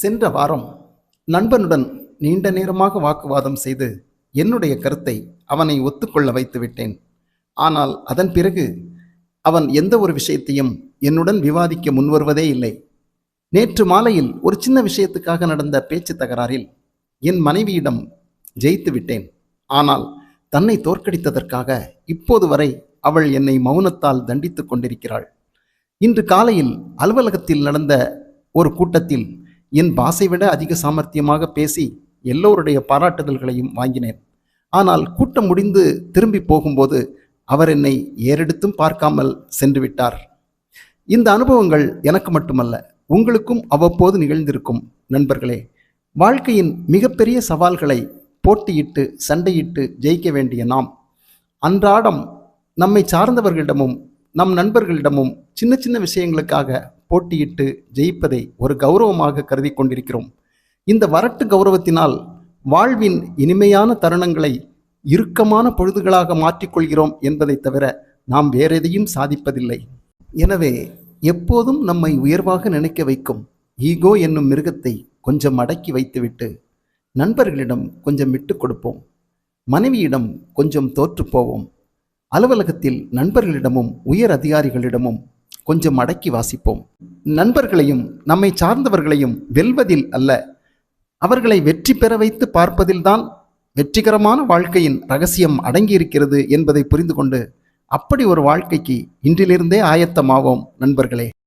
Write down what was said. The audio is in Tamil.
சென்ற வாரம் நண்பனுடன் நீண்ட நேரமாக வாக்குவாதம் செய்து என்னுடைய கருத்தை அவனை ஒத்துக்கொள்ள வைத்து விட்டேன் ஆனால் அதன் பிறகு அவன் எந்த ஒரு விஷயத்தையும் என்னுடன் விவாதிக்க முன்வருவதே இல்லை. நேற்று மாலையில் ஒரு சின்ன விஷயத்துக்காக நடந்த பேச்சு தகராறில் என் மனைவியிடம் ஜெயித்து விட்டேன். ஆனால் தன்னை தோற்கடித்ததற்காக இப்போது வரை அவள் என்னை மௌனத்தால் தண்டித்துக் கொண்டிருக்கிறாள். இன்று காலையில் அலுவலகத்தில் நடந்த ஒரு கூட்டத்தில் என் பாசை விட அதிக சாமர்த்தியமாக பேசி எல்லோருடைய பாராட்டுதல்களையும் வாங்கினேன். ஆனால் கூட்டம் முடிந்து திரும்பி போகும்போது அவர் என்னை ஏறெடுத்தும் பார்க்காமல் சென்று விட்டார். இந்த அனுபவங்கள் எனக்கு மட்டுமல்ல உங்களுக்கும் அவ்வப்போது நிகழ்ந்திருக்கும் நண்பர்களே. வாழ்க்கையின் மிகப்பெரிய சவால்களை போட்டியிட்டு சண்டையிட்டு ஜெயிக்க வேண்டிய நாம். அன்றாடம் நம்மை சார்ந்தவர்களிடமும் நம் நண்பர்களிடமும் சின்ன சின்ன விஷயங்களுக்காக போட்டியிட்டு ஜெயிப்பதை ஒரு கௌரவமாக கருதி கொண்டிருக்கிறோம். இந்த வரட்டு கௌரவத்தினால் வாழ்வின் இனிமையான தருணங்களை இறுக்கமான பொழுதுகளாக மாற்றிக்கொள்கிறோம் என்பதை தவிர நாம் வேறெதையும் சாதிப்பதில்லை. எனவே எப்போதும் நம்மை உயர்வாக நினைக்க வைக்கும் ஈகோ என்னும் மிருகத்தை கொஞ்சம் அடக்கி வைத்துவிட்டு நண்பர்களிடம் கொஞ்சம் விட்டு கொடுப்போம். மனைவியிடம் கொஞ்சம் தோற்றுப்போவோம் அலுவலகத்தில் நண்பர்களிடமும் உயர் அதிகாரிகளிடமும் கொஞ்சம் அடக்கி வாசிப்போம். நண்பர்களையும் நம்மை சார்ந்தவர்களையும் வெல்வதில் அல்ல. அவர்களை வெற்றி பெற வைத்து பார்ப்பதில்தான் வெற்றிகரமான வாழ்க்கையின் ரகசியம் அடங்கியிருக்கிறது என்பதை புரிந்து கொண்டு அப்படி ஒரு வாழ்க்கைக்கு இன்றிலிருந்தே ஆயத்தமாவோம் நண்பர்களே.